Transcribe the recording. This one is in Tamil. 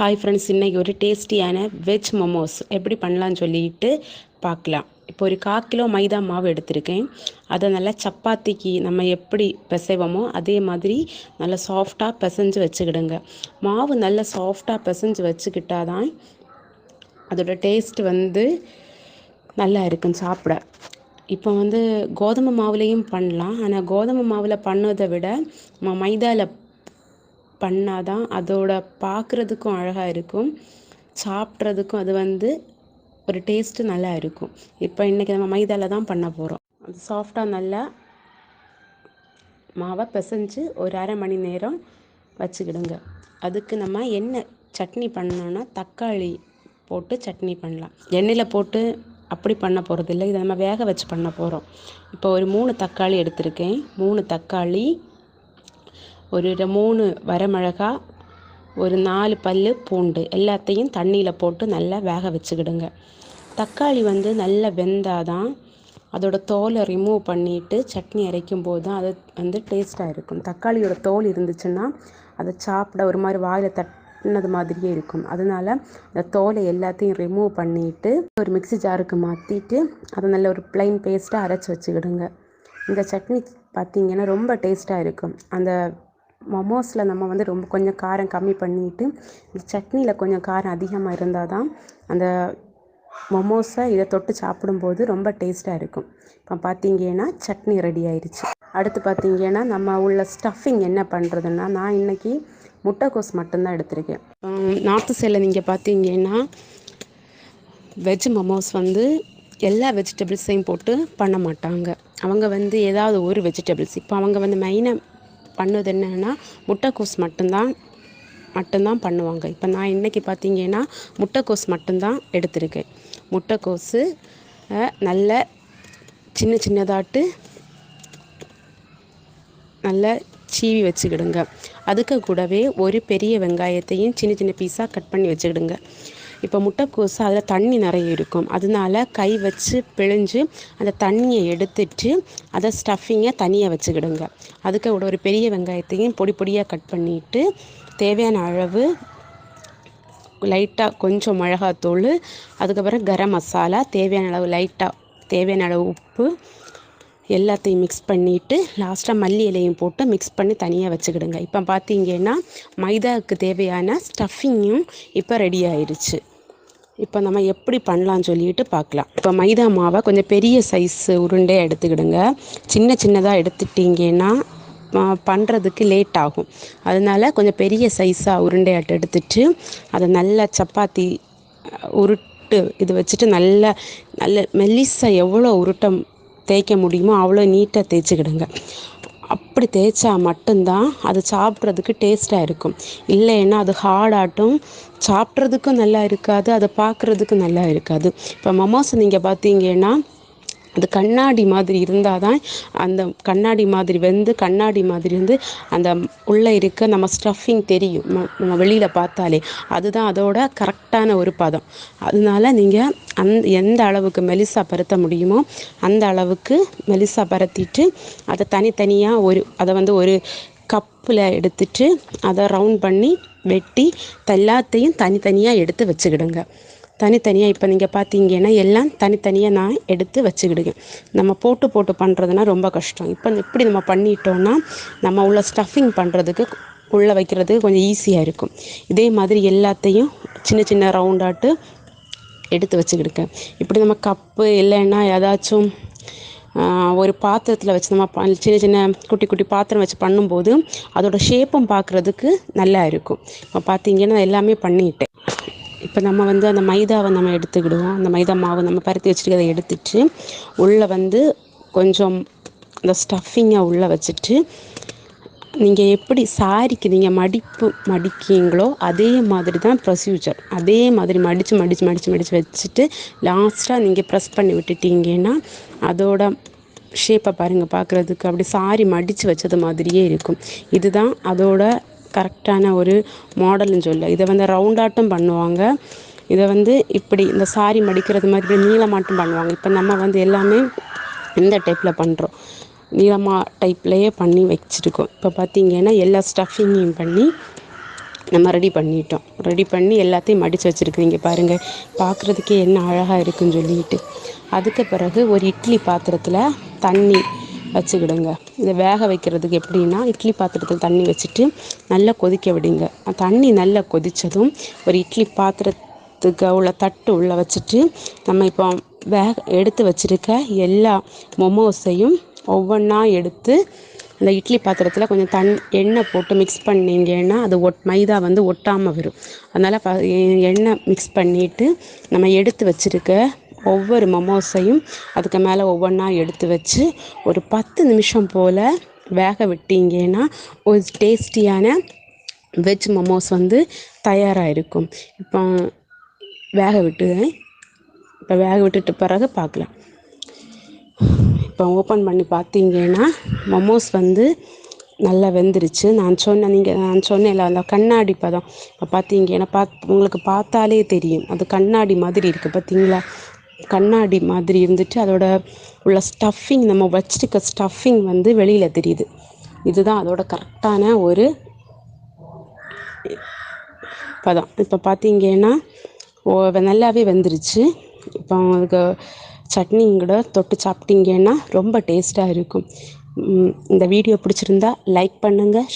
ஹாய் ஃப்ரெண்ட்ஸ் இன்றைக்கி ஒரு டேஸ்டியான வெஜ் மோமோஸ் எப்படி பண்ணலான்னு சொல்லிட்டு பார்க்கலாம். இப்போ ஒரு கால் கிலோ மைதா மாவு எடுத்திருக்கேன். அதை நல்லா சப்பாத்திக்கு நம்ம எப்படி பிசைவோமோ அதே மாதிரி நல்லா சாஃப்டாக பிசைஞ்சு வச்சுக்கிடுங்க. மாவு நல்லா சாஃப்டாக பிசைஞ்சு வச்சுக்கிட்டா தான் அதோட டேஸ்ட் வந்து நல்லா இருக்கும் சாப்பிட. இப்போ வந்து கோதுமை மாவுலேயும் பண்ணலாம். ஆனால் கோதுமை மாவில் பண்ணதை விட நம்ம மைதாவில் பண்ணால் தான் அதோட பார்க்குறதுக்கும் அழகாக இருக்கும். சாப்பிட்றதுக்கும் அது வந்து ஒரு டேஸ்ட்டு நல்லா இருக்கும். இப்போ இன்றைக்கி நம்ம மைதாவில் தான் பண்ண போகிறோம் அது சாஃப்டாக நல்லா மாவை பிசைஞ்சு ஒரு அரை மணி நேரம் வச்சுக்கிடுங்க. அதுக்கு நம்ம என்ன சட்னி பண்ணோன்னா தக்காளி போட்டு சட்னி பண்ணலாம். எண்ணெயில் போட்டு அப்படி பண்ண போகிறது இல்லை இதை நம்ம வேக வச்சு பண்ண போகிறோம் இப்போ ஒரு மூணு தக்காளி எடுத்திருக்கேன். மூணு தக்காளி ஒரு மூணு வரமிளகா ஒரு நாலு பல் பூண்டு எல்லாத்தையும் தண்ணியில் போட்டு நல்லா வேக வச்சுக்கிடுங்க. தக்காளி வந்து நல்லா வெந்தாதான் அதோட தோலை ரிமூவ் பண்ணிவிட்டு சட்னி அரைக்கும் போது தான் அது வந்து டேஸ்ட்டாக இருக்கும். தக்காளியோட தோல் இருந்துச்சுன்னா அதை சாப்பிட ஒரு மாதிரி வாயில் தட்டினது மாதிரியே இருக்கும். அதனால அந்த தோலை எல்லாத்தையும் ரிமூவ் பண்ணிவிட்டு ஒரு மிக்சி ஜாருக்கு மாற்றிட்டு அதை நல்ல ஒரு ப்ளைன் பேஸ்ட்டாக அரைச்சி வச்சுக்கிடுங்க. இந்த சட்னி பார்த்திங்கன்னா ரொம்ப டேஸ்ட்டாக இருக்கும். அந்த மொமோஸில் நம்ம வந்து ரொம்ப கொஞ்சம் காரம் கம்மி பண்ணிவிட்டு இந்த சட்னியில் கொஞ்சம் காரம் அதிகமாக இருந்தால் தான் அந்த மொமோஸை இதை தொட்டு சாப்பிடும்போது ரொம்ப டேஸ்ட்டாக இருக்கும். இப்போ பார்த்தீங்கன்னா சட்னி ரெடி ஆயிடுச்சு அடுத்து பார்த்தீங்கன்னா நம்ம உள்ள ஸ்டஃபிங் என்ன பண்ணுறதுன்னா நான் இன்றைக்கி முட்டைக்கோஸ் மட்டும்தான் எடுத்திருக்கேன். நார்த்து சைடில் நீங்கள் பார்த்தீங்கன்னா வெஜ் மொமோஸ் வந்து எல்லா வெஜிடபிள்ஸையும் போட்டு பண்ண மாட்டாங்க. அவங்க வந்து ஏதாவது ஒரு வெஜிடபிள்ஸ். இப்போ அவங்க வந்து மெயினாக பண்ணது என்னென்னா முட்டைக்கோஸ் மட்டும்தான் மட்டும்தான் பண்ணுவாங்க. இப்போ நான் இன்றைக்கி பார்த்தீங்கன்னா முட்டைக்கோஸ் மட்டும்தான் எடுத்திருக்கேன். முட்டைக்கோஸு நல்ல சின்ன சின்னதாட்டு நல்ல சீவி வச்சுக்கிடுங்க. அதுக்கு கூடவே ஒரு பெரிய வெங்காயத்தையும் சின்ன சின்ன பீஸாக கட் பண்ணி வச்சுக்கிடுங்க. இப்போ முட்டைக்கோசு அதில் தண்ணி நிறைய இருக்கும். அதனால கை வச்சு பிழிஞ்சு அந்த தண்ணியை எடுத்துட்டு அதை ஸ்டஃபிங்கை தனியாக வச்சுக்கிடுங்க. அதுக்கு ஒரு பெரிய வெங்காயத்தையும் பொடி பொடியாக கட் பண்ணிவிட்டு தேவையான அளவு லைட்டாக கொஞ்சம் மிளகாத்தூள் அதுக்கப்புறம் கரம் மசாலா தேவையான அளவு லைட்டாக தேவையான அளவு உப்பு எல்லாத்தையும் மிக்ஸ் பண்ணிவிட்டு லாஸ்ட்டாக மல்லி இலையும் போட்டு மிக்ஸ் பண்ணி தனியாக வச்சுக்கிடுங்க. இப்போ பார்த்தீங்கன்னா மைதாவுக்கு தேவையான ஸ்டஃபிங்கும் இப்போ ரெடி ஆயிடுச்சு இப்போ நம்ம எப்படி பண்ணலான்னு சொல்லிட்டு பார்க்கலாம் இப்போ மைதா மாவை கொஞ்சம் பெரிய சைஸ் உருண்டையாக எடுத்துக்கிடுங்க. சின்ன சின்னதாக எடுத்துட்டிங்கன்னா பண்ணுறதுக்கு லேட் ஆகும். அதனால கொஞ்சம் பெரிய சைஸாக உருண்டையாட்டு எடுத்துட்டு அதை நல்லா சப்பாத்தி உருட்டு இது வச்சுட்டு நல்லா நல்ல மெல்லிஸாக எவ்வளோ உருட்டம் தேய்க்க முடியுமோ அவ்வளோ நீட்டாக தேய்ச்சிக்கிடுங்க. அப்படி தேய்ச்சா மட்டும்தான் அது சாப்பிட்றதுக்கு டேஸ்ட்டாக இருக்கும். இல்லைன்னா அது ஹார்டாட்டும் சாப்பிட்றதுக்கும் நல்லா இருக்காது அதை பார்க்குறதுக்கும் நல்லா இருக்காது. இப்போ மமோஸ் நீங்கள் பார்த்தீங்கன்னா அது கண்ணாடி மாதிரி இருந்தால் தான் அந்த கண்ணாடி மாதிரி வந்து கண்ணாடி மாதிரி வந்து அந்த உள்ளே இருக்க நம்ம ஸ்டஃபிங் தெரியும். நம்ம வெளியில் பார்த்தாலே. அதுதான் அதோட கரெக்டான ஒரு பதம். அதனால நீங்கள் அந் எந்த அளவுக்கு மெலிசா பருத்த முடியுமோ அந்த அளவுக்கு மெலிசா பரத்திட்டு அதை தனித்தனியாக ஒரு அதை வந்து ஒரு கப்பில் எடுத்துட்டு அதை ரவுண்ட் பண்ணி வெட்டி எல்லாத்தையும் தனித்தனியாக எடுத்து வச்சுக்கிடுங்க. தனித்தனியாக இப்போ நீங்கள் பார்த்தீங்கன்னா எல்லாம் தனித்தனியாக நான் எடுத்து வச்சுக்கிடுங்க நம்ம போட்டு போட்டு பண்ணுறதுனா ரொம்ப கஷ்டம். இப்போ இப்படி நம்ம பண்ணிட்டோன்னா நம்ம உள்ள ஸ்டஃபிங் பண்ணுறதுக்கு உள்ளே வைக்கிறதுக்கு கொஞ்சம் ஈஸியாக இருக்கும். இதே மாதிரி எல்லாத்தையும் சின்ன சின்ன ரவுண்டாட்டு எடுத்து வச்சுக்கிடுங்க. இப்படி நம்ம கப்பு இல்லைன்னா ஏதாச்சும் ஒரு பாத்திரத்தில் வச்சு நம்ம சின்ன சின்ன குட்டி குட்டி பாத்திரம் வச்சு பண்ணும்போது அதோடய ஷேப்பும் பார்க்குறதுக்கு நல்லா இருக்கும். இப்போ பார்த்தீங்கன்னா எல்லாமே பண்ணிட்டேன். இப்போ நம்ம வந்து அந்த மைதாவை நம்ம எடுத்துக்கிடுவோம். அந்த மைதா மாவு நம்ம பருத்தி வச்சுட்டு அதை எடுத்துட்டு உள்ளே வந்து கொஞ்சம் அந்த ஸ்டஃபிங்கை உள்ளே வச்சுட்டு நீங்கள் எப்படி சாரிக்கு நீங்கள் மடிப்பு மடிக்கீங்களோ அதே மாதிரி தான் ப்ரொசீஜர் அதே மாதிரி மடித்து மடித்து மடித்து மடித்து வச்சுட்டு லாஸ்ட்டாக நீங்கள் ப்ரெஸ் பண்ணி விட்டுட்டீங்கன்னா அதோட ஷேப்பை பாருங்கள் பார்க்குறதுக்கு அப்படி சாரி மடித்து வச்சது மாதிரியே இருக்கும். இதுதான் அதோட கரெக்டான ஒரு மாடல்னு சொல்ல. இதை வந்து ரவுண்டாட்டும் பண்ணுவாங்க. இதை வந்து இப்படி இந்த சாரி மடிக்கிறது மாதிரி நீளமாட்டும் பண்ணுவாங்க. இப்போ நம்ம வந்து எல்லாமே இந்த டைப்பில் பண்ணுறோம் நீளமாக டைப்லேயே பண்ணி வச்சுருக்கோம். இப்போ பார்த்தீங்கன்னா எல்லா ஸ்டஃபிங்கையும் பண்ணி நம்ம ரெடி பண்ணிட்டோம். ரெடி பண்ணி எல்லாத்தையும் மடித்து வச்சுருக்குறீங்க பாருங்கள் பார்க்குறதுக்கே என்ன அழகாக இருக்குன்னு சொல்லிட்டு. அதுக்கு பிறகு ஒரு இட்லி பாத்திரத்தில் தண்ணி வச்சுக்கிடுங்க. இதை வேக வைக்கிறதுக்கு எப்படின்னா இட்லி பாத்திரத்தில் தண்ணி வச்சுட்டு நல்லா கொதிக்க விடுங்க. தண்ணி நல்லா கொதித்ததும் ஒரு இட்லி பாத்திரத்துக்கு உள்ள தட்டு உள்ளே வச்சுட்டு நம்ம இப்போ வேக எடுத்து வச்சுருக்க எல்லா மொமோஸையும் ஒவ்வொன்றா எடுத்து அந்த இட்லி பாத்திரத்தில் கொஞ்சம் தண் எண்ணெய் போட்டு மிக்ஸ் பண்ணிங்கன்னா அது ஒட் மைதா வந்து ஒட்டாமல் வரும். அதனால் ப எண்ணெய் மிக்ஸ் பண்ணிவிட்டு நம்ம எடுத்து வச்சுருக்க ஒவ்வொரு மொமோஸையும் அதுக்கு மேலே ஒவ்வொன்றா எடுத்து வச்சு ஒரு பத்து நிமிஷம் போல் வேக விட்டீங்கன்னா ஒரு டேஸ்டியான வெஜ் மொமோஸ் வந்து தயாராக இருக்கும். இப்போ வேக விட்டு இப்போ வேக விட்டுட்டு பிறகு பார்க்கலாம் இப்போ ஓப்பன் பண்ணி பார்த்தீங்கன்னா மொமோஸ் வந்து நல்லா வெந்துருச்சு. நான் சொன்ன நீங்கள் நான் சொன்னேன்ல அந்த கண்ணாடி பதம். இப்போ பார்த்தீங்கன்னா பாத் உங்களுக்கு பார்த்தாலே தெரியும். அது கண்ணாடி மாதிரி இருக்குது பார்த்தீங்களா கண்ணாடி மாதிரி இருந்துட்டு அதோட உள்ள ஸ்டஃபிங் நம்ம வச்சிருக்க ஸ்டஃபிங் வந்து வெளியில் தெரியுது. இதுதான் அதோட கரெக்டான ஒரு பதம். இப்போ பார்த்தீங்கன்னா ஓ நல்லாவே வெந்துருச்சு. இப்போ அதுக்கு சட்னி கூட தொட்டு சாப்பிட்டீங்கன்னா ரொம்ப டேஸ்ட்டாக இருக்கும். இந்த வீடியோ பிடிச்சிருந்தா லைக் பண்ணுங்கள்